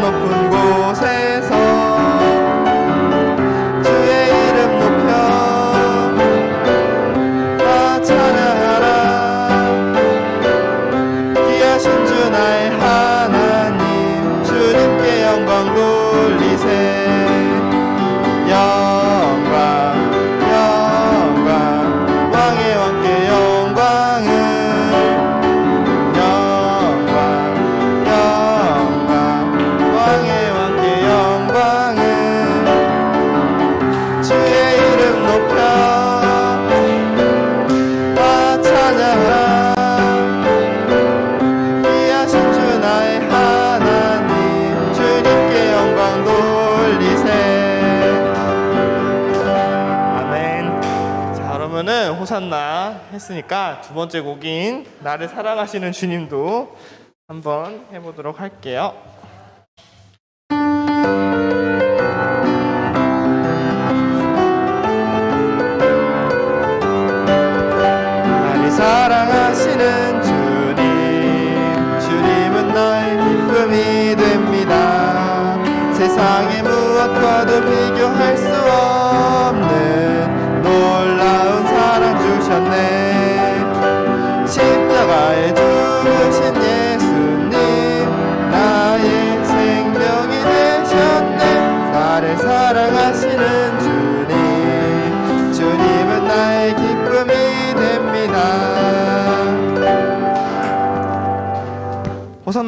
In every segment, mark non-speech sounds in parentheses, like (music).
보 돌리세 아멘. 자 그러면은 호산나 했으니까 두 번째 곡인 나를 사랑하시는 주님도 한번 해보도록 할게요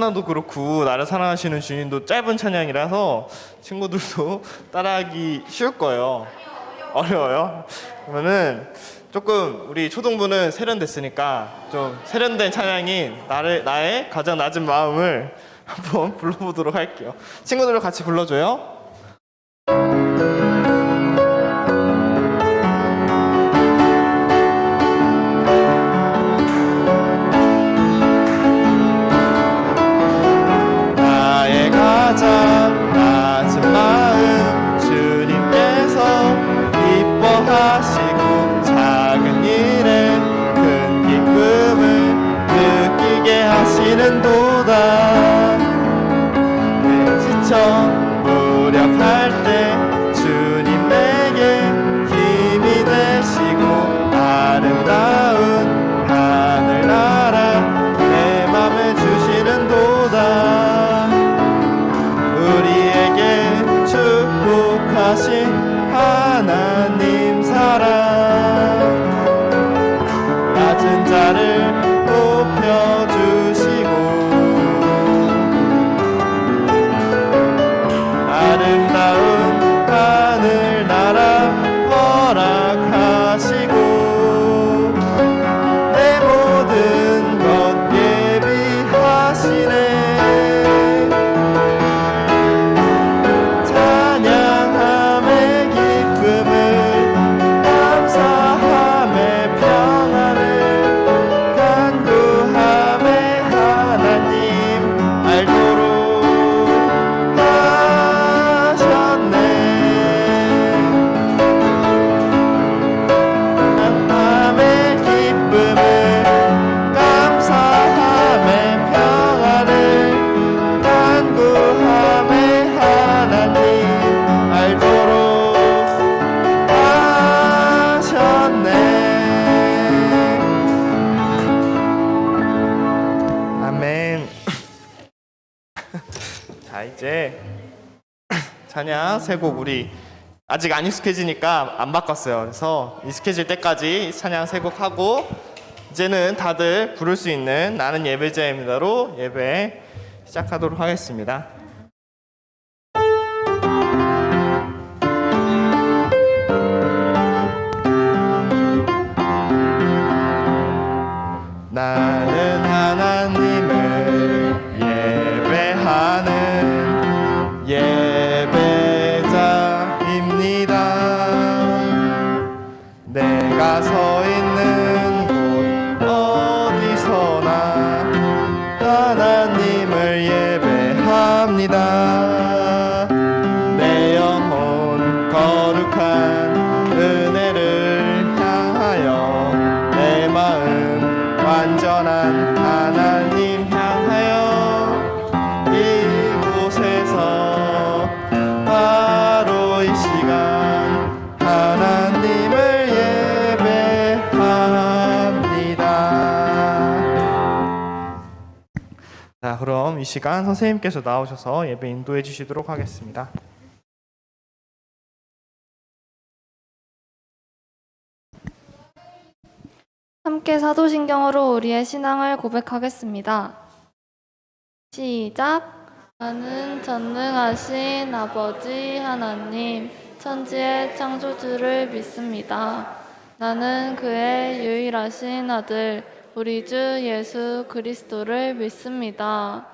호산나도 그렇고 나를 사랑하시는 주님도 짧은 찬양이라서 친구들도 (laughs) 따라하기 쉬울 거예요 어려워요? 그러면은 조금 우리 초등부는 세련됐으니까 좀 세련된 찬양인 나를 나의 가장 낮은 마음을 (laughs) 한번 불러보도록 할게요. 친구들과 같이 불러줘요. 찬양 세곡 우리 아직 안 익숙해지니까 안 바꿨어요 그래서 익숙해질 때까지 찬양 세곡 하고 이제는 다들 부를 수 있는 나는 예배자입니다로 예배 시작하도록 하겠습니다. 시간 선생님께서 나오셔서 예배 인도해 주시도록 하겠습니다. 함께 사도신경으로 우리의 신앙을 고백하겠습니다. 시작. 나는 전능하신 아버지 하나님, 천지의 창조주를 믿습니다. 나는 그의 유일하신 아들, 우리 주 예수 그리스도를 믿습니다.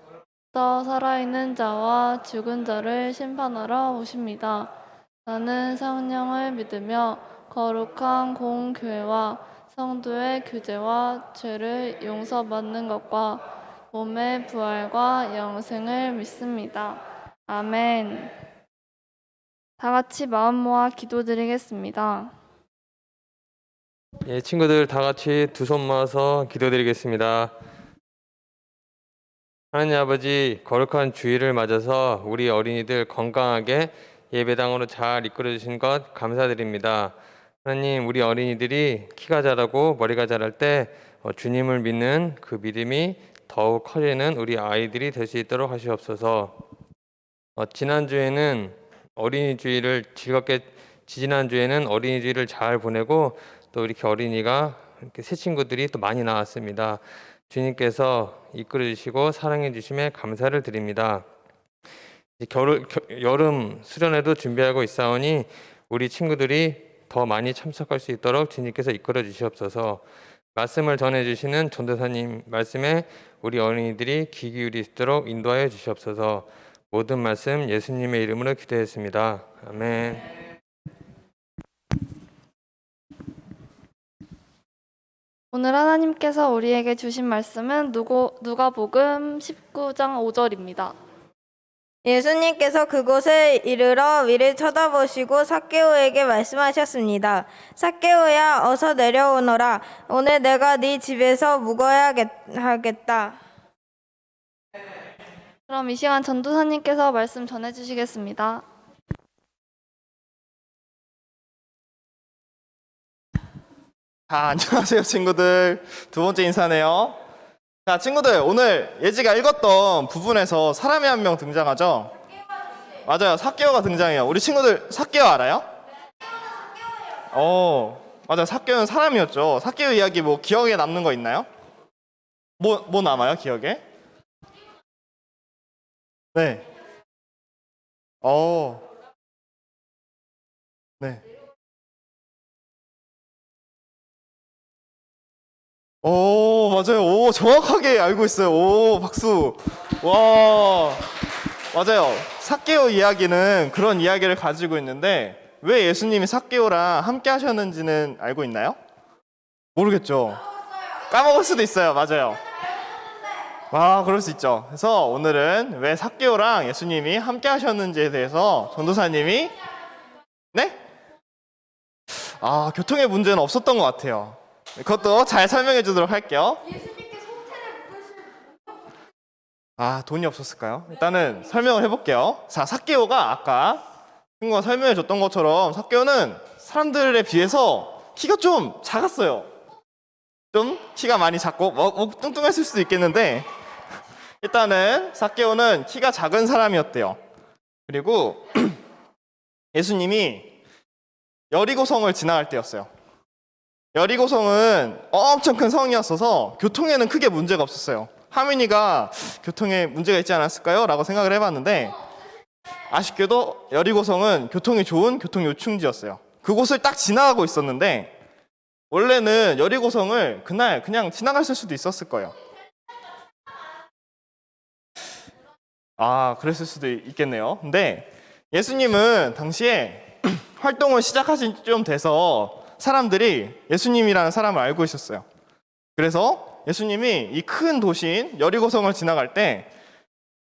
살아있는 자와 죽은 자를 심판하러 오십니다. 나는 성령을 믿으며 거룩한 공교회와 성도의 규제와 죄를 용서받는 것과 몸의 부활과 영생을 믿습니다. 아멘. 다 같이 마음 모아 기도드리겠습니다. 예, 친구들 다 같이 두 손 모아서 기도드리겠습니다. 하나님 아버지 거룩한 주일을 맞아서 우리 어린이들 건강하게 예배당으로 잘 이끌어 주신 것 감사드립니다. 하나님 우리 어린이들이 키가 자라고 머리가 자랄 때 어, 주님을 믿는 그 믿음이 더욱 커지는 우리 아이들이 될 수 있도록 하시옵소서. 어, 지난 주에는 어린이 주일을 즐겁게 지지난 주에는 어린이 주일을 잘 보내고 또 이렇게 어린이가 이렇게 새 친구들이 또 많이 나왔습니다. 주님께서 이끌어 주시고 사랑해 주심에 감사를 드립니다. 겨울, 겨- 여름 수련회도 준비하고 있사오니 우리 친구들이 더 많이 참석할 수 있도록 주님께서 이끌어 주시옵소서. 말씀을 전해 주시는 전도사님 말씀에 우리 어린이들이 귀 기울이 있도록 인도하여 주시옵소서. 모든 말씀 예수님의 이름으로 기도했습니다. 아멘. 오늘 하나님께서 우리에게 주신 말씀은 누고, 누가복음 19장 5절입니다. 예수님께서 그곳에 이르러 위를 쳐다보시고 사케오에게 말씀하셨습니다. 사케오야 어서 내려오너라. 오늘 내가 네 집에서 묵어야겠다. 그럼 이 시간 전도사님께서 말씀 전해 주시겠습니다. 자, 안녕하세요, 친구들. 두 번째 인사네요. 자, 친구들, 오늘 예지가 읽었던 부분에서 사람이 한 명 등장하죠? 맞아요, 사케오가 등장해요. 우리 친구들 사케오 알아요? 어, 맞아요. 사케오는 사람이었죠. 사케오 이야기 뭐 기억에 남는 거 있나요? 뭐, 뭐 남아요, 기억에? 네. 어. 네. 오, 맞아요. 오, 정확하게 알고 있어요. 오, 박수. 와. 맞아요. 사케오 이야기는 그런 이야기를 가지고 있는데 왜 예수님이 사케오랑 함께 하셨는지는 알고 있나요? 모르겠죠. 까먹을 수도 있어요. 맞아요. 아, 그럴 수 있죠. 그래서 오늘은 왜 사케오랑 예수님이 함께 하셨는지에 대해서 전도사님이 네? 아, 교통의 문제는 없었던 것 같아요. 그것도 잘 설명해 주도록 할게요. 아, 돈이 없었을까요? 일단은 설명을 해볼게요. 자, 사케오가 아까 친구가 설명해 줬던 것처럼 사케오는 사람들에 비해서 키가 좀 작았어요. 좀 키가 많이 작고 뭐, 뭐 뚱뚱했을 수도 있겠는데 (laughs) 일단은 사케오는 키가 작은 사람이었대요. 그리고 (clears throat) 예수님이 여리고성을 지나갈 때였어요. 여리고성은 엄청 큰 성이었어서 교통에는 크게 문제가 없었어요. 하민이가 교통에 문제가 있지 않았을까요? 라고 생각을 해봤는데 아쉽게도 여리고성은 교통이 좋은 교통 요충지였어요. 그곳을 딱 지나가고 있었는데 원래는 여리고성을 그날 그냥 지나갔을 수도 있었을 거예요. 아, 그랬을 수도 있겠네요. 근데 예수님은 당시에 (clears throat) 활동을 시작하신 지좀 돼서 사람들이 예수님이라는 사람을 알고 있었어요. 그래서 예수님이 이 큰 도시인 여리고성을 지나갈 때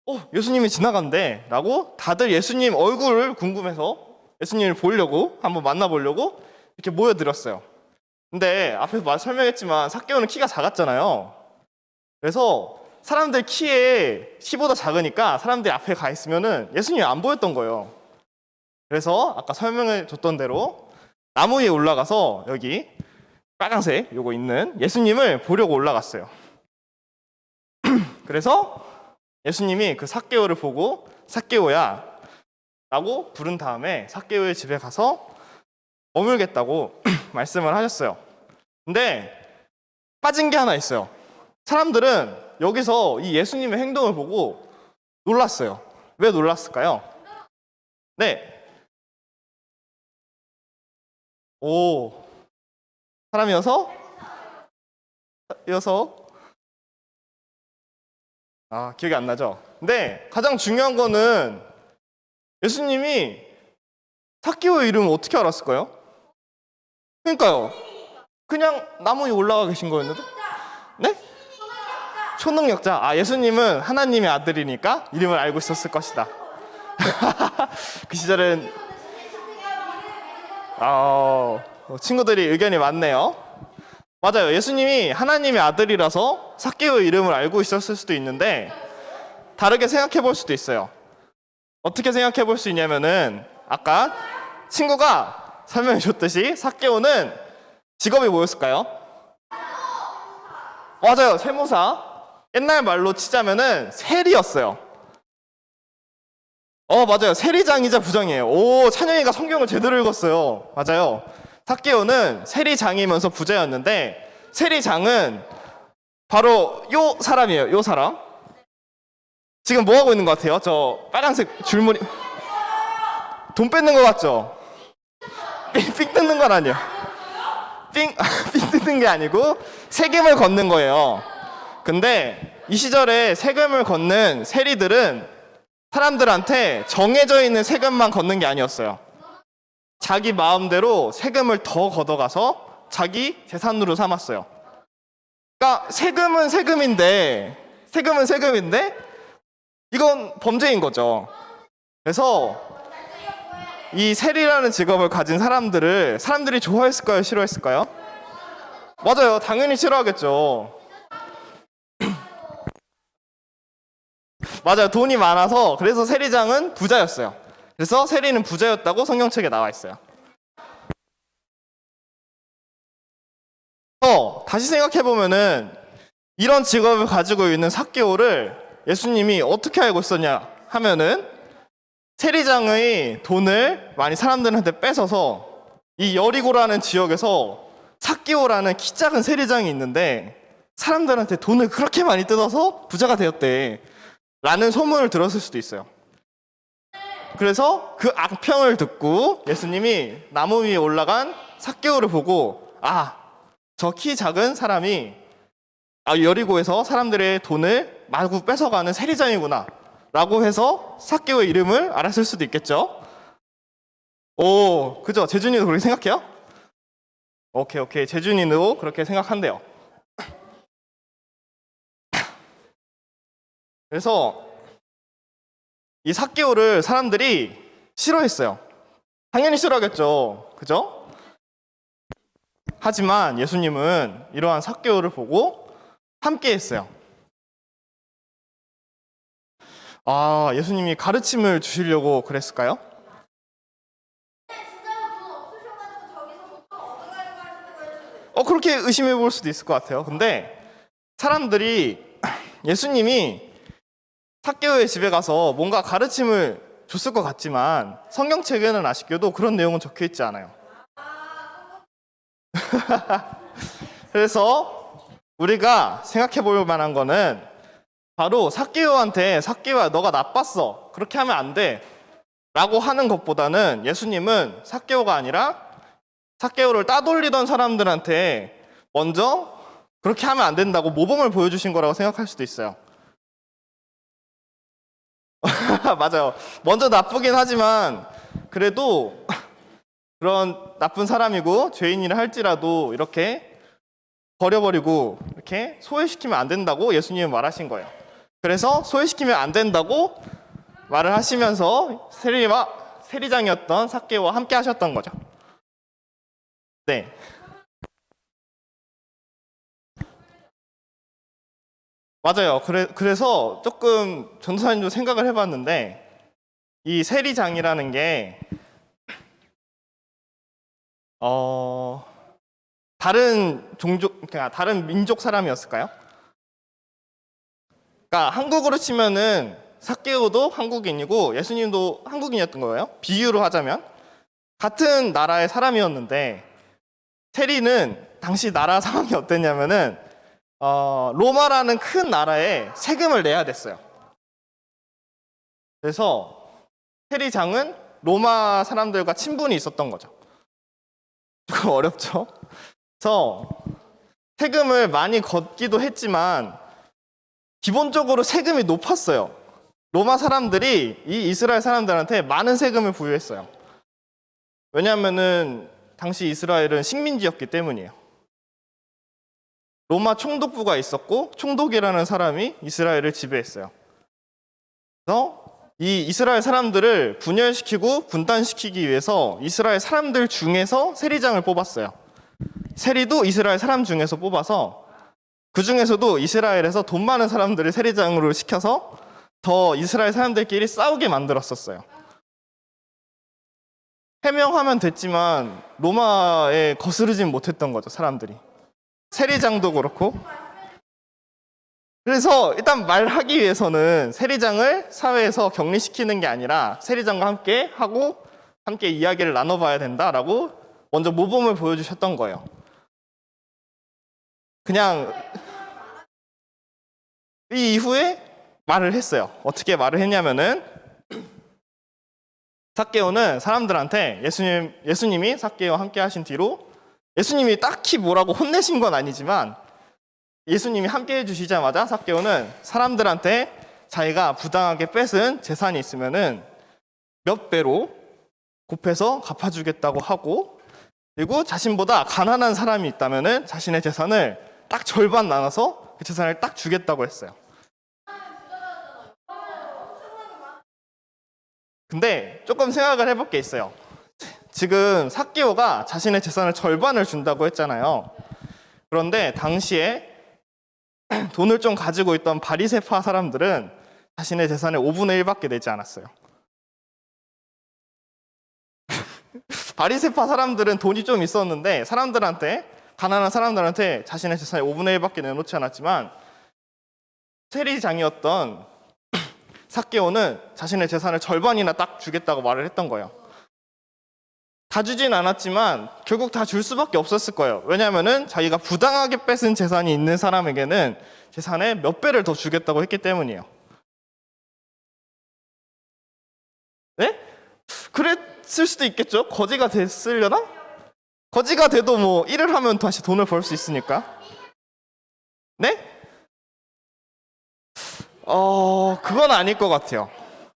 어, 예수님이 지나간대. 라고 다들 예수님 얼굴을 궁금해서 예수님을 보려고 한번 만나보려고 이렇게 모여들었어요. 근데 앞에서 말 설명했지만 삭개오는 키가 작았잖아요. 그래서 사람들 키에 키보다 작으니까 사람들이 앞에 가 있으면은 예수님이 안 보였던 거예요. 그래서 아까 설명해 줬던 대로 나무 위에 올라가서 여기 빨간색 요거 있는 예수님을 보려고 올라갔어요. (clears throat) 그래서 예수님이 그 삭개오를 보고 삭개오야 라고 부른 다음에 삭개오의 집에 가서 머물겠다고 (clears throat) 말씀을 하셨어요. 근데 빠진 게 하나 있어요. 사람들은 여기서 이 예수님의 행동을 보고 놀랐어요. 왜 놀랐을까요? 네. 오. 사람이어서? 이어서? 아, 기억이 안 나죠? 근데 가장 중요한 거는 예수님이 사키오의 이름을 어떻게 알았을까요? 그러니까요. 그냥 나무 위에 올라가 계신 거였는데? 네? 초능력자. 아, 예수님은 하나님의 아들이니까 이름을 알고 있었을 것이다. (laughs) 그 시절엔 아, 어, 친구들이 의견이 많네요. 맞아요. 예수님이 하나님의 아들이라서 사케오의 이름을 알고 있었을 수도 있는데 다르게 생각해 볼 수도 있어요. 어떻게 생각해 볼 수 있냐면은 아까 친구가 설명해 줬듯이 사케오는 직업이 뭐였을까요? 맞아요. 세무사. 옛날 말로 치자면은 세리였어요. 어, 맞아요. 세리장이자 부장이에요. 오, 찬영이가 성경을 제대로 읽었어요. 맞아요. 삭개오는 세리장이면서 부자였는데 세리장은 바로 요 사람이에요. 요 사람. 지금 뭐 하고 있는 것 같아요? 저 빨간색 줄무늬 돈 뺏는 것 같죠? 삥, 삥 뜯는 건 아니에요. 삥, (laughs) 삥 뜯는 게 아니고 세금을 걷는 거예요. 근데 이 시절에 세금을 걷는 세리들은 사람들한테 정해져 있는 세금만 걷는 게 아니었어요. 자기 마음대로 세금을 더 걷어가서 자기 재산으로 삼았어요. 그러니까 세금은 세금인데 세금은 세금인데 이건 범죄인 거죠. 그래서 이 세리라는 직업을 가진 사람들을 사람들이 좋아했을까요? 싫어했을까요? 맞아요. 당연히 싫어하겠죠. 맞아요. 돈이 많아서 그래서 세리장은 부자였어요. 그래서 세리는 부자였다고 성경책에 나와 있어요. 어, 다시 생각해 보면은 이런 직업을 가지고 있는 삭개오를 예수님이 어떻게 알고 있었냐 하면은 세리장의 돈을 많이 사람들한테 뺏어서 이 여리고라는 지역에서 삭개오라는 키 작은 세리장이 있는데 사람들한테 돈을 그렇게 많이 뜯어서 부자가 되었대. 라는 소문을 들었을 수도 있어요. 그래서 그 악평을 듣고 예수님이 나무 위에 올라간 삭개오를 보고 아, 저 키 작은 사람이 아, 여리고에서 사람들의 돈을 마구 뺏어가는 세리장이구나. 라고 해서 삭개오의 이름을 알았을 수도 있겠죠. 오, 그죠? 재준이도 그렇게 생각해요? 오케이, 오케이. 재준이도 그렇게 생각한대요. 그래서 이 삭개오를 사람들이 싫어했어요. 당연히 싫어하겠죠. 그죠? 하지만 예수님은 이러한 삭개오를 보고 함께 했어요. 아, 예수님이 가르침을 주시려고 그랬을까요? 어, 그렇게 의심해 볼 수도 있을 것 같아요. 근데 사람들이 예수님이 삭개오의 집에 가서 뭔가 가르침을 줬을 것 같지만 성경책에는 아쉽게도 그런 내용은 적혀 있지 않아요. (laughs) 그래서 우리가 생각해 볼 만한 거는 바로 삭개오한테 삭개오야 너가 나빴어 그렇게 하면 안 돼. 라고 하는 것보다는 예수님은 삭개오가 아니라 삭개오를 따돌리던 사람들한테 먼저 그렇게 하면 안 된다고 모범을 보여주신 거라고 생각할 수도 있어요. (laughs) 맞아요. 먼저 나쁘긴 하지만 그래도 그런 나쁜 사람이고 죄인이라 할지라도 이렇게 버려버리고 이렇게 소외시키면 안 된다고 예수님은 말하신 거예요. 그래서 소외시키면 안 된다고 말을 하시면서 세리와 세리장이었던 사케오와 함께 하셨던 거죠. 네. 맞아요. 그래, 그래서 조금 전도사님도 생각을 해봤는데 이 세리장이라는 게 어, 다른 종족, 그러니까 다른 민족 사람이었을까요? 그러니까 한국으로 치면은 사케오도 한국인이고 예수님도 한국인이었던 거예요. 비유로 하자면 같은 나라의 사람이었는데 세리는 당시 나라 상황이 어땠냐면은 어, 로마라는 큰 나라에 세금을 내야 됐어요. 그래서 세리장은 로마 사람들과 친분이 있었던 거죠. 조금 (laughs) 어렵죠? 그래서 세금을 많이 걷기도 했지만 기본적으로 세금이 높았어요. 로마 사람들이 이 이스라엘 사람들한테 많은 세금을 부여했어요. 왜냐하면은 당시 이스라엘은 식민지였기 때문이에요. 로마 총독부가 있었고 총독이라는 사람이 이스라엘을 지배했어요. 그래서 이 이스라엘 사람들을 분열시키고 분단시키기 위해서 이스라엘 사람들 중에서 세리장을 뽑았어요. 세리도 이스라엘 사람 중에서 뽑아서 그 중에서도 이스라엘에서 돈 많은 사람들을 세리장으로 시켜서 더 이스라엘 사람들끼리 싸우게 만들었었어요. 해명하면 됐지만 로마에 거스르진 못했던 거죠, 사람들이. 세리장도 그렇고. 그래서 일단 말하기 위해서는 세리장을 사회에서 격리시키는 게 아니라 세리장과 함께 하고 함께 이야기를 나눠봐야 된다라고 먼저 모범을 보여주셨던 거예요. 그냥 이 이후에 말을 했어요. 어떻게 말을 했냐면은 사케오는 사람들한테 예수님 예수님이 사케오와 함께 하신 뒤로 예수님이 딱히 뭐라고 혼내신 건 아니지만 예수님이 함께 해주시자마자 사케오는 사람들한테 자기가 부당하게 뺏은 재산이 있으면은 몇 배로 곱해서 갚아주겠다고 하고 그리고 자신보다 가난한 사람이 있다면은 자신의 재산을 딱 절반 나눠서 그 재산을 딱 주겠다고 했어요. 근데 조금 생각을 해볼 게 있어요. 지금 사기오가 자신의 재산을 절반을 준다고 했잖아요. 그런데 당시에 (clears throat) 돈을 좀 가지고 있던 바리세파 사람들은 자신의 재산의 5분의 1밖에 내지 않았어요. (laughs) 바리세파 사람들은 돈이 좀 있었는데 사람들한테 가난한 사람들한테 자신의 재산의 5분의 1밖에 내놓지 않았지만 세리장이었던 (clears throat) 사케오는 자신의 재산을 절반이나 딱 주겠다고 말을 했던 거예요. 다 주진 않았지만 결국 다 줄 수밖에 없었을 거예요. 왜냐하면은 자기가 부당하게 뺏은 재산이 있는 사람에게는 재산의 몇 배를 더 주겠다고 했기 때문이에요. 네? 그랬을 수도 있겠죠. 거지가 됐으려나? 거지가 돼도 뭐 일을 하면 다시 돈을 벌 수 있으니까. 네? 어, 그건 아닐 것 같아요.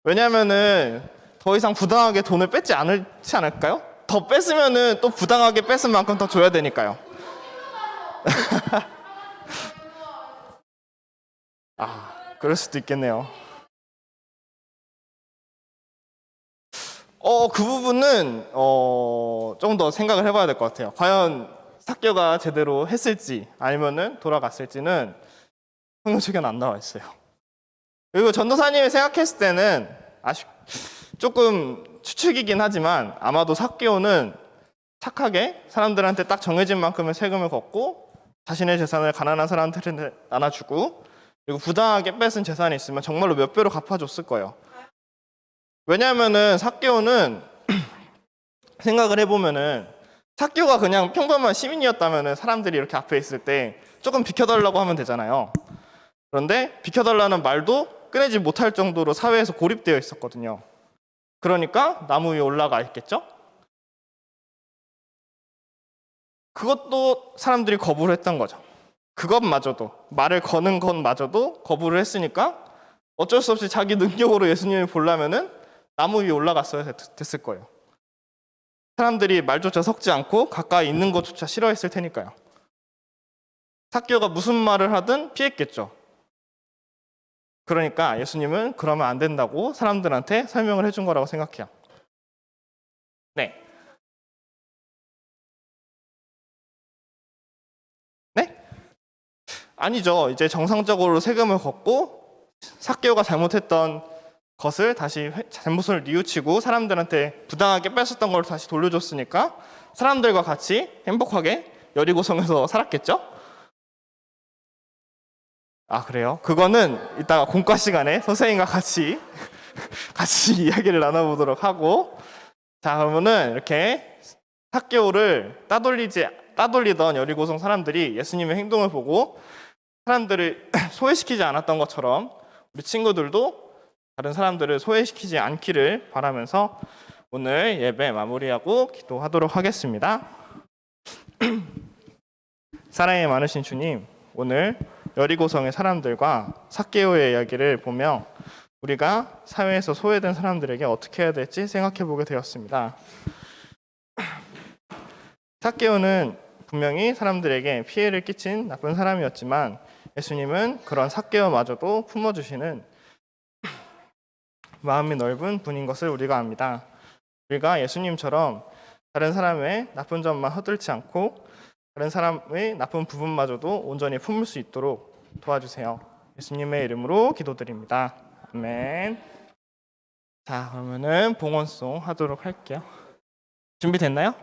왜냐면은 더 이상 부당하게 돈을 뺏지 않지 않을까요? 더 뺏으면은 또 부당하게 뺏은 만큼 더 줘야 되니까요. (laughs) 아, 그럴 수도 있겠네요. 어, 그 부분은 어, 좀더 생각을 해봐야 될 것 같아요. 과연 사교가 제대로 했을지 아니면은 돌아갔을지는 성경 책에는 안 나와 있어요. 그리고 전도사님이 생각했을 때는 아쉽 조금 추측이긴 하지만 아마도 사케오는 착하게 사람들한테 딱 정해진 만큼의 세금을 걷고 자신의 재산을 가난한 사람들한테 나눠주고 그리고 부당하게 뺏은 재산이 있으면 정말로 몇 배로 갚아줬을 거예요. 왜냐하면은 사케오는 (clears throat) 생각을 해보면은 사케오가 그냥 평범한 시민이었다면은 사람들이 이렇게 앞에 있을 때 조금 비켜달라고 하면 되잖아요. 그런데 비켜달라는 말도 꺼내지 못할 정도로 사회에서 고립되어 있었거든요. 그러니까 나무 위에 올라가 있겠죠? 그것도 사람들이 거부를 했던 거죠. 그것마저도 말을 거는 것마저도 거부를 했으니까 어쩔 수 없이 자기 능력으로 예수님을 보려면은 나무 위에 올라갔어야 됐- 됐을 거예요. 사람들이 말조차 섞지 않고 가까이 있는 것조차 싫어했을 테니까요. 사교가 무슨 말을 하든 피했겠죠. 그러니까 예수님은 그러면 안 된다고 사람들한테 설명을 해준 거라고 생각해요. 네. 네? 아니죠. 이제 정상적으로 세금을 걷고 사개오가 잘못했던 것을 다시 회- 잘못을 뉘우치고 사람들한테 부당하게 뺏었던 걸 다시 돌려줬으니까 사람들과 같이 행복하게 여리고성에서 살았겠죠? 아 그래요? 그거는 이따가 공과 시간에 선생님과 같이 (laughs) 같이 이야기를 나눠보도록 하고 자 그러면은 이렇게 사개오를 따돌리지 따돌리던 여리고성 사람들이 예수님의 행동을 보고 사람들을 (clears throat) 소외시키지 않았던 것처럼 우리 친구들도 다른 사람들을 소외시키지 않기를 바라면서 오늘 예배 마무리하고 기도하도록 하겠습니다. (clears throat) 사랑이 많으신 주님, 오늘 여리고성의 사람들과 사개오의 이야기를 보며 우리가 사회에서 소외된 사람들에게 어떻게 해야 될지 생각해 보게 되었습니다. 사개오는 분명히 사람들에게 피해를 끼친 나쁜 사람이었지만 예수님은 그런 사개오마저도 품어주시는 마음이 넓은 분인 것을 우리가 압니다. 우리가 예수님처럼 다른 사람의 나쁜 점만 허들지 않고 다른 사람의 나쁜 부분마저도 온전히 품을 수 있도록 도와주세요. 예수님의 이름으로 기도드립니다. 아멘. 자, 그러면은 봉헌송 하도록 할게요. 준비됐나요?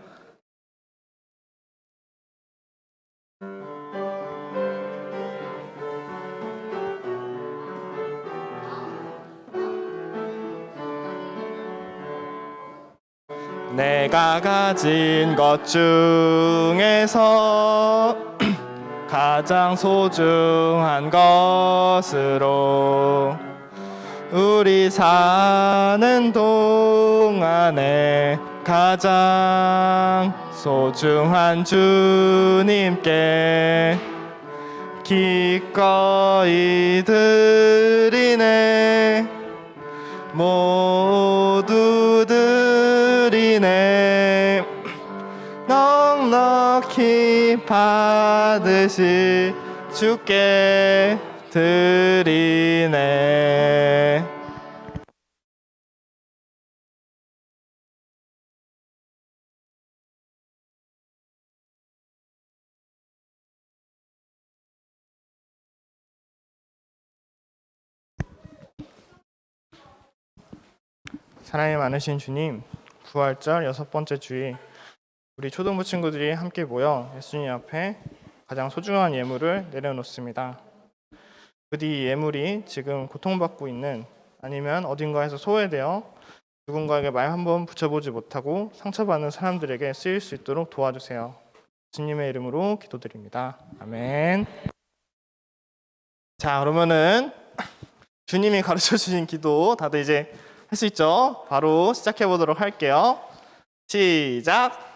내가 가진 것 중에서 (clears throat) 가장 소중한 것으로 우리 사는 동안에 가장 소중한 주님께 기꺼이 드리네. 모 받으실 주께 드리네. 사랑이 많으신 주님, 부활절 여섯 번째 주일, 우리 초등부 친구들이 함께 모여 예수님 앞에 가장 소중한 예물을 내려놓습니다. 이 예물이 지금 고통받고 있는 아니면 어딘가에서 소외되어 누군가에게 말 한 번 붙여보지 못하고 상처받는 사람들에게 쓰일 수 있도록 도와주세요. 주님의 이름으로 기도드립니다. 아멘. 자, 그러면은 주님이 가르쳐 주신 기도 다들 이제 할 수 있죠? 바로 시작해 보도록 할게요. 시작.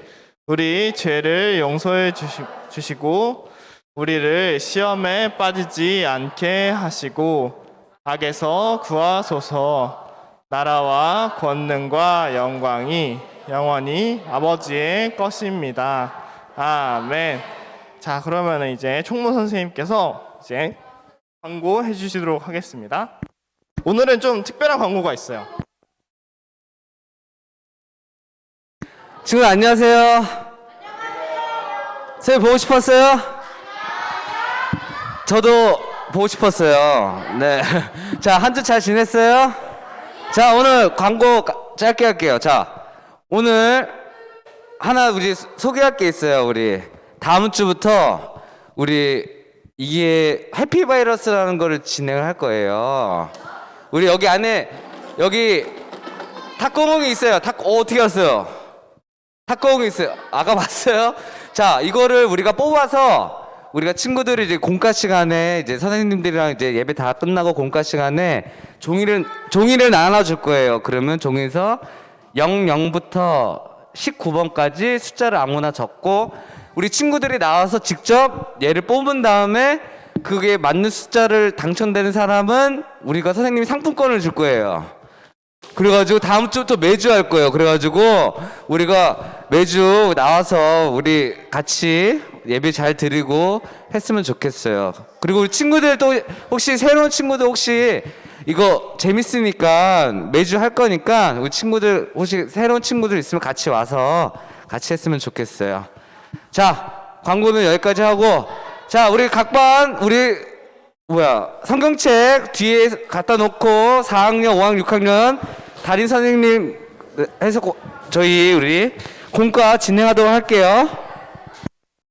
우리 죄를 용서해 주시, 주시고 우리를 시험에 빠지지 않게 하시고 악에서 구하소서 나라와 권능과 영광이 영원히 아버지의 것입니다. 아멘. 자, 그러면 이제 총무 선생님께서 이제 광고 해 주시도록 하겠습니다. 오늘은 좀 특별한 광고가 있어요. 친구 안녕하세요. 선생님 보고 싶었어요? 저도 보고 싶었어요. 네. (laughs) 자, 한 주 잘 지냈어요? 자, 오늘 광고 가- 짧게 할게요. 자, 오늘 하나 우리 소- 소개할 게 있어요. 우리 다음 주부터 우리 이게 해피 바이러스라는 거를 진행을 할 거예요. 우리 여기 안에 여기 탁구공이 있어요. 탁 어, 어떻게 알았어요? 탁구공이 있어요. 아까 봤어요? 자, 이거를 우리가 뽑아서 우리가 친구들이 이제 공과 시간에 이제 선생님들이랑 이제 예배 다 끝나고 공과 시간에 종이를 종이를 나눠 줄 거예요. 그러면 종이에서 00부터 19번까지 숫자를 아무나 적고 우리 친구들이 나와서 직접 얘를 뽑은 다음에 그게 맞는 숫자를 당첨되는 사람은 우리가 선생님이 상품권을 줄 거예요. 그래가지고 다음 주부터 매주 할 거예요. 그래가지고 우리가 매주 나와서 우리 같이 예배 잘 드리고 했으면 좋겠어요. 그리고 우리 친구들도 혹시 새로운 친구들 혹시 이거 재밌으니까 매주 할 거니까 우리 친구들 혹시 새로운 친구들 있으면 같이 와서 같이 했으면 좋겠어요. 자 광고는 여기까지 하고 자 우리 각반 우리 뭐야 성경책 뒤에 갖다 놓고 4학년, 5학년, 6학년 담임 선생님 해서 고- 저희 우리 공과 진행하도록 할게요.